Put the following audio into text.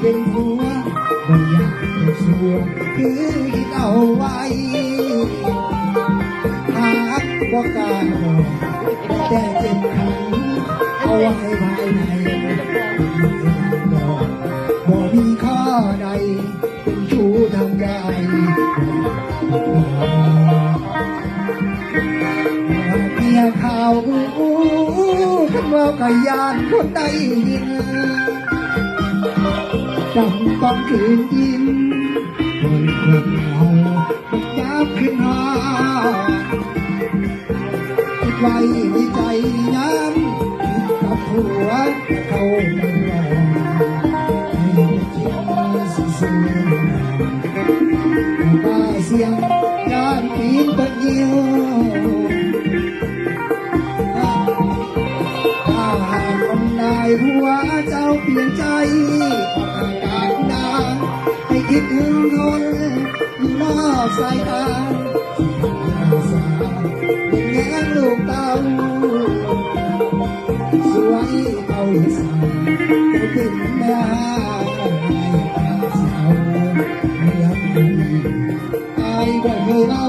เป็นผัวบ่อยากจะชัวคือคิดเอาไว้หากบ่กล้าบอกแต่เจ็บขังเอาไว้ภายในบอกบ่มีข้อใดเป็นชู้ทางใดเมียข่าวอู้ขันว่าไก่ยานคนใดยินำต้องคืนยิ้มโดยคนเอามันยับขึ้นมาคิดไว้ในใจย้ำคิดกับผัวเขาไม่รอให้จิตซื่อๆป้าเสียงยานปีนตะเกียว เจ้าเปลี่ยนใจออกอาการดังให้คิดถึงคนอยู่นอกสายตาสาวเป็นแง่ลูกเต้าสวยเอาสาวเป็นแม่สาวเรื่องดีอายบ่เคยเล่า